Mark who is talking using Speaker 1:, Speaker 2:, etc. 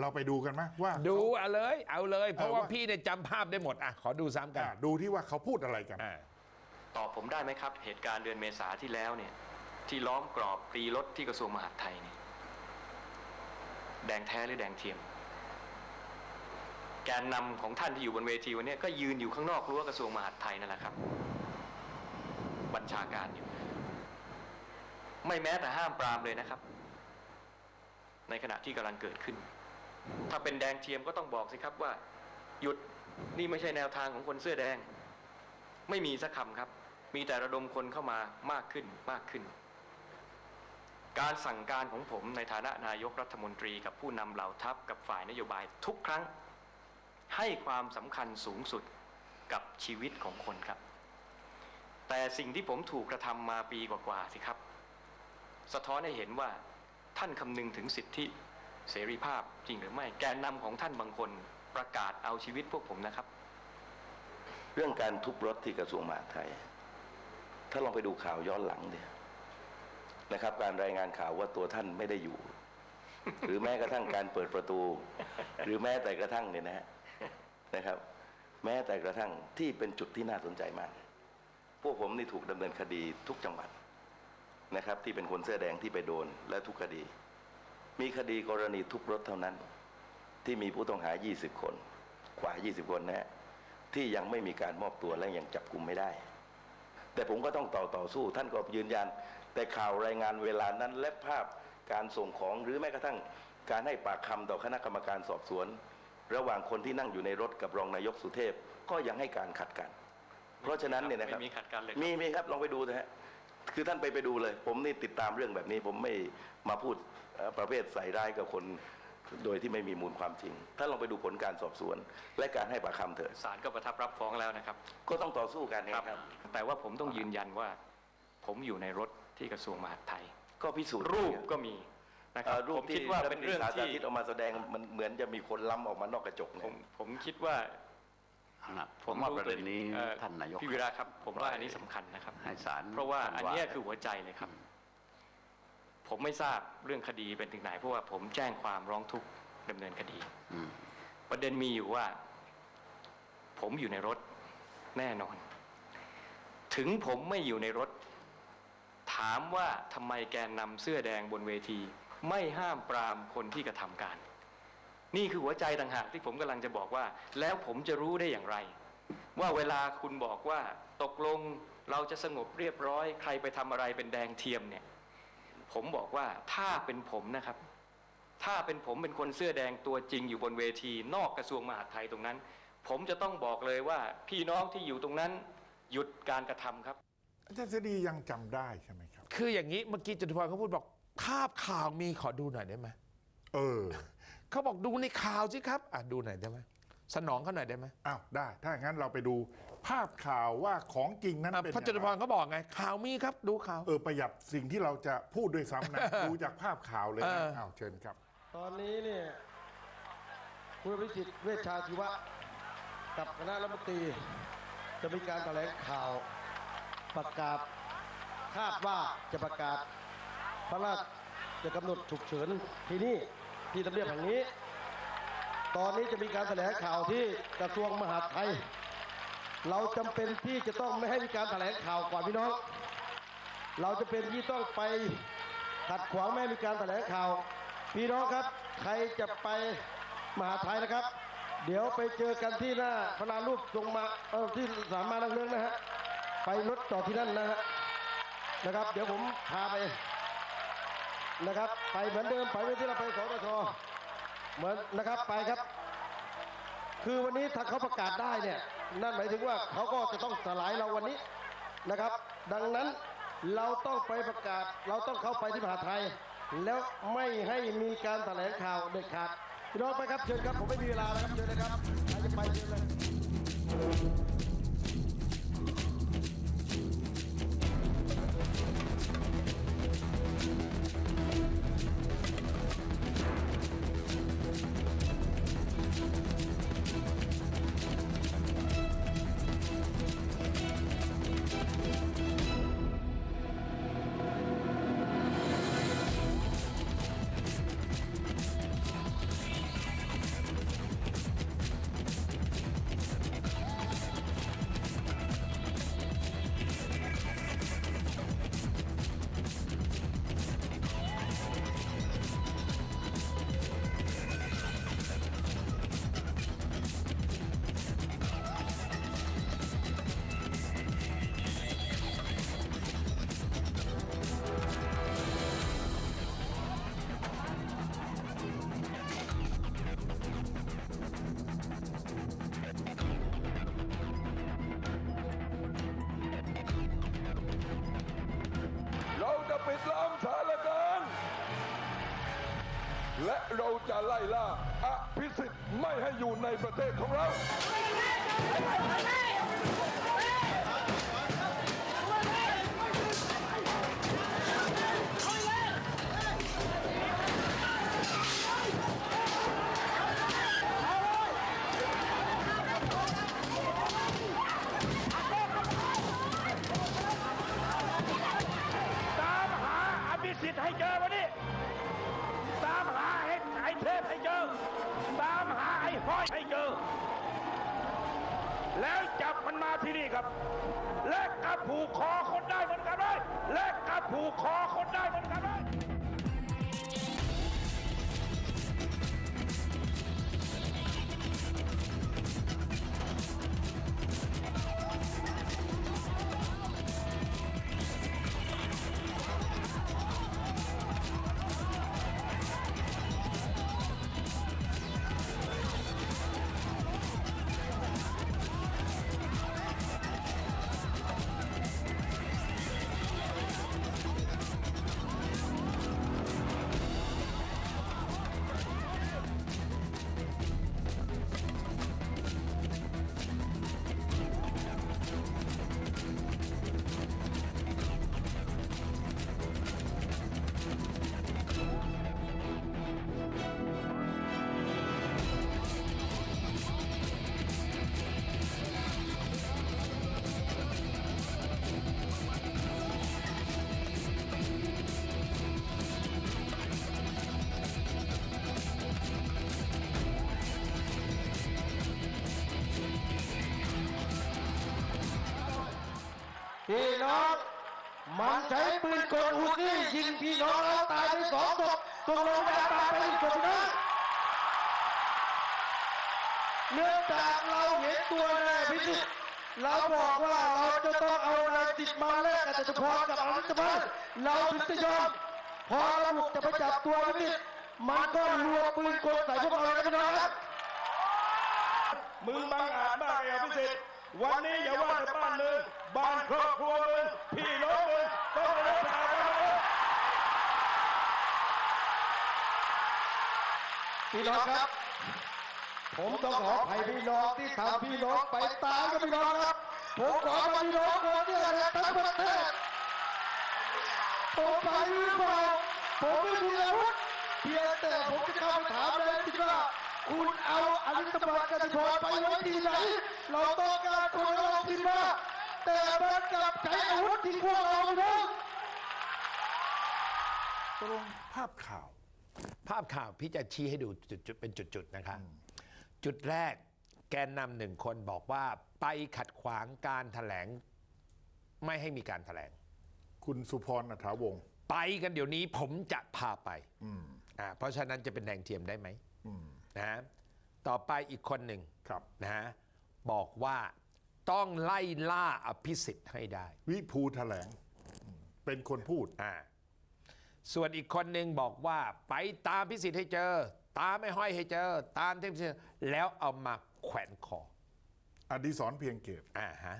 Speaker 1: เราไปดูกันไหมว่า
Speaker 2: ดูเอาเลย เอาเลย เพราะ
Speaker 1: เออ
Speaker 2: ว่า
Speaker 1: ว่า
Speaker 2: พี่เนี่ยจำภาพได้หมดอะขอดูซ้ำกัน
Speaker 1: อะดูที่ว่าเขาพูดอะไรกัน
Speaker 2: อ่า
Speaker 3: ตอบผมได้ไหมครับ เหตุการณ์เดือนเมษาที่แล้วเนี่ย ที่ล้อมกรอบตีรถที่กระทรวงมหาดไทยเนี่ยแดงแท้หรือแดงเทียม แกนนำของท่านที่อยู่บนเวทีวันนี้ก็ยืนอยู่ข้างนอกรั้วกระทรวงมหาดไทยนั่นแหละครับ บัญชาการอยู่ ไม่แม้แต่ห้ามปรามเลยนะครับ ในขณะที่กำลังเกิดขึ้น ถ้าเป็นแดงเทียมก็ต้องบอกสิครับว่า หยุดนี่ไม่ใช่แนวทางของคนเสื้อแดง ไม่มีสักคำครับ มีแต่ระดมคนเข้ามามากขึ้นมากขึ้น การสั่งการของผมในฐานะนายกรัฐมนตรีกับผู้นำเหล่าทัพกับฝ่ายนโยบายทุกครั้ง ให้ความสำคัญสูงสุดกับชีวิตของคนครับ แต่สิ่งที่ผมถูกกระทำมาปีกว่าๆสิครับ สะท้อนให้เห็นว่าท่านคำนึงถึงสิทธิ เสรีภาพจริงหรือไม่ แกนนำของท่านบางคนประกาศเอาชีวิตพวกผมนะครับ
Speaker 4: เรื่องการทุบรถที่กระทรวงมหาดไทย ถ้าลองไปดูข่าวย้อนหลังเนี่ยนะครับ การรายงานข่าวว่าตัวท่านไม่ได้อยู่ หรือแม้กระทั่งการเปิดประตู หรือแม้แต่กระทั่งเนี่ยนะฮะนะครับ แม้แต่กระทั่งที่เป็นจุดที่น่าสนใจมาก พวกผมนี่ถูกดำเนินคดีทุกจังหวัดนะครับ ที่เป็นคนเสื้อแดงที่ไปโดนและทุกคดี มีคดีกรณีทุบรถเท่านั้น ที่มีผู้ต้องหา 20 คน กว่า 20 คนนะฮะที่ยังไม่มีการมอบตัวและยังจับกลุ่มไม่ได้ แต่ผมก็ต้องต่อต่อสู้ ท่านก็ยืนยัน แต่ข่าวรายงานเวลานั้น และภาพการส่งของหรือแม้กระทั่งการให้ปากคำต่อคณะกรรมการสอบสวน ระหว่างคนที่นั่งอยู่ในรถกับรองนายกสุเทพก็ยังให้การขัดกัน เพราะฉะนั้นเนี่ยนะครับ
Speaker 3: ไม่มีขัดกันเลยครับ
Speaker 4: มีมีครับลองไปดูนะฮะ คือท่านไปไปดูเลย ผมนี่ติดตามเรื่องแบบนี้ ผมไม่มาพูดเอ่อประเภทใส่ร้ายกับคนโดยที่ไม่มีมูลความจริงท่านลองไปดูผลการสอบสวน และการให้ปากคำเถิด
Speaker 3: ศาลก็ประทับรับฟ้องแล้วนะครับ
Speaker 4: ก็ต้องต่อสู้กันนะครับ
Speaker 3: แต่ว่าผมต้องยืนยันว่า ผมอยู่ในรถที่กระทรวงมหาดไทย
Speaker 4: ก็พิสูจน์
Speaker 3: รูปก็มีนะครั
Speaker 4: เอ่
Speaker 3: บ
Speaker 4: อรู
Speaker 3: ผ
Speaker 4: ป
Speaker 3: ม
Speaker 4: ที่
Speaker 3: คิดว่าเป็นเรื่อง
Speaker 4: สา
Speaker 3: ที่
Speaker 4: ธิตออกมาแสดงมันเหมือนจะมีคนล้ำออกมานอกกระจก
Speaker 3: ผ
Speaker 4: เนี่ย
Speaker 3: มผมคิดว่า
Speaker 5: เอาล่ะ ผมว่าประเด็นนี้
Speaker 3: อ่อ
Speaker 5: ท่านนายก
Speaker 3: พี่วีระครับ ผมว่าอันนี้สำคัญนะครับ
Speaker 5: ให้ศาล
Speaker 3: เพราะว่าอันเนี้ย
Speaker 5: ท่
Speaker 3: คือหัวใจเลยครับ ผมไม่ทราบเรื่องคดีเป็นถึงไหนเพราะว่าผมแจ้งความร้องทุกข์ดำเนินคดี
Speaker 5: อืม
Speaker 3: ประเด็นมีอยู่ว่า ผมอยู่ในรถแน่นอน ถึงผมไม่อยู่ในรถ ถามว่าทำไมแกนนำเสื้อแดงบนเวที ไม่ห้ามปรามคนที่กระทำการ นี่คือหัวใจต่างหากที่ผมกำลังจะบอกว่า แล้วผมจะรู้ได้อย่างไร ว่าเวลาคุณบอกว่าตกลงเราจะสงบเรียบร้อย ใครไปทำอะไรเป็นแดงเทียมเนี่ย ผมบอกว่าถ้าเป็นผมนะครับ ถ้าเป็นผมเป็นคนเสื้อแดงตัวจริงอยู่บนเวที นอกกระทรวงมหาดไทยตรงนั้น ผมจะต้องบอกเลยว่า พี่น้องที่อยู่ตรงนั้น หยุดการกระทำครับ
Speaker 1: อาจารย์เสรียังจำได้ใช่ไหมครับ
Speaker 2: คืออย่างนี้เมื่อกี้จตุพรเขาพูดบอก ภาพข่าวมีขอดูหน่อยได้ไหม
Speaker 1: เออ
Speaker 2: เขาบอกดูในข่าวสิครับอะดูหน่อยได้ไหมสนองเขาหน่อยได้ไหม
Speaker 1: อ้าวได้ ถ้าอย่างนั้นเราไปดูภาพข่าวว่าของจริงนั้น
Speaker 2: อะ
Speaker 1: เป็น
Speaker 2: พระจตุพร
Speaker 1: ยังไง
Speaker 2: เขาบอกไงข่าวมีครับดูข่าว
Speaker 1: เออประหยัดสิ่งที่เราจะพูดด้วยซ้ำนะ ดูจากภาพข่าวเลยนะ
Speaker 2: เออ
Speaker 1: อ้าวเชิญครับ
Speaker 6: ตอนนี้เนี่ยคุณพิสิทธิ์เวชชาชีวะ กับคณะรัฐมนตรี จะมีการแถลงข่าวประกาศ คาดว่าจะประกาศ พระราชกำหนดฉุกเฉินที่นี่ ที่ทำเนียบแห่งนี้ ตอนนี้จะมีการแถลงข่าวที่กระทรวงมหาดไทย เราจำเป็นที่จะต้องไม่ให้มีการแถลงข่าวก่อนพี่น้อง เราจะเป็นที่ต้องไปขัดขวางไม่ให้มีการแถลงข่าว พี่น้องครับ ใครจะไปมหาไทยนะครับ เดี๋ยวไปเจอกันที่หน้าพระลารูปทรงมาเออที่สามมานังเรื่องนะฮะไปรถจอดที่นั่นนะฮะนะครับ เดี๋ยวผมพาไป นะครับ ไปเหมือนเดิมไปไม่ที่เราไปสตชเหมือนนะครับไปครับ คือวันนี้ถ้าเขาประกาศได้เนี่ย นั่นหมายถึงว่าเขาก็จะต้องสลายเราวันนี้นะครับ ดังนั้นเราต้องไปประกาศ เราต้องเข้าไปที่มหาไทย แล้วไม่ให้มีการแถลงข่าวเด็ดขาดพี่น้องไปครับเชิญครับผมไม่มีเวลาแล้วครับเชิญเลยครับใครจะไปเชิญเลย
Speaker 7: ไล่ล่าอภิสิทธิ์ไม่ให้อยู่ในประเทศของเรา
Speaker 8: ตามหาอภิสิทธิ์ให้เจอวันนี้ หาไอ้อยให้เจอ แล้วจับมันมาที่นี่ครับ และกระผูกคอคนได้เหมือนกันเลยและกระผูกคอคนได้เหมือนกัน
Speaker 6: พี่น้องมันใช้ปืนกลอุซี่ยิงพี่น้องแล้วตายไปสองศพส่งโรงพยาบาลไปอีกศพนะเนื่องจากเราเห็นตัวนายพิสิทธิ์เราบอกว่าเราจะต้องเอานายจิตมาแลกกับจตุพรกับอนุตพันเราถึงจะยอมพอเราบุกจะไปจับตัวพิสิทธิ์มันก็รัวปืนกลใส่พวกเราแล้วน้องครับ
Speaker 8: มึงบังอาจมากไอ้อภิสิทธิ์ วันนี้อย่าว่าแต่บ้านมึงบ้านครอบครัวมึงพี่น้องมึงต้องได้รับประทานกันหมด
Speaker 6: พี่น้องครับ ผมต้องขออภัยพี่น้องที่ทำพี่น้องไปตามกับพี่น้องครับ ผมขออภัยพี่น้องคนเนี่ยนะทั้งประเทศผมไปหรือเปล่าผมไม่มีอาวุธเพียงแต่ผมจะเข้าไปถามเลยที่ว่า คุณเอาอลิตบาลกันพรไปไว้ที่ไหน เราต้องการคนเราคิดว่าแต่มันกลับใช้อาวุธที่พวกเราพี่น้อง
Speaker 1: ตกลงภาพข่าว
Speaker 2: ภาพข่าวพี่จะชี้ให้ดูจุดๆเป็นจุดๆนะครับจุดแรกแกนนำหนึ่งคนบอกว่าไปขัดขวางการถแถลง ไม่ให้มีการถแถลง
Speaker 1: คุณสุพรอัฐาวงศ์
Speaker 2: ไปกันเดี๋ยวนี้ผมจะพาไป
Speaker 1: อืม
Speaker 2: อ่าเพราะฉะนั้นจะเป็นแดงเทียมได้ไหม
Speaker 1: อืม
Speaker 2: นะฮะต่อไปอีกคนหนึ่ง
Speaker 1: ครับ
Speaker 2: นะฮะบอกว่าต้องไล่ล่าอภิสิทธิ์ให้ได้
Speaker 1: วิภูแถลงอืมเป็นคนพูด
Speaker 2: อ่าส่วนอีกคนหนึ่งบอกว่าไปตามพิสิทธิ์ให้เจอ ตามไม่ห้อยให้เจอ ตามเทพสิทธิ์แล้วเอามาแขวนคอ
Speaker 1: อดิศรเพียงเกต
Speaker 2: อ่าฮะ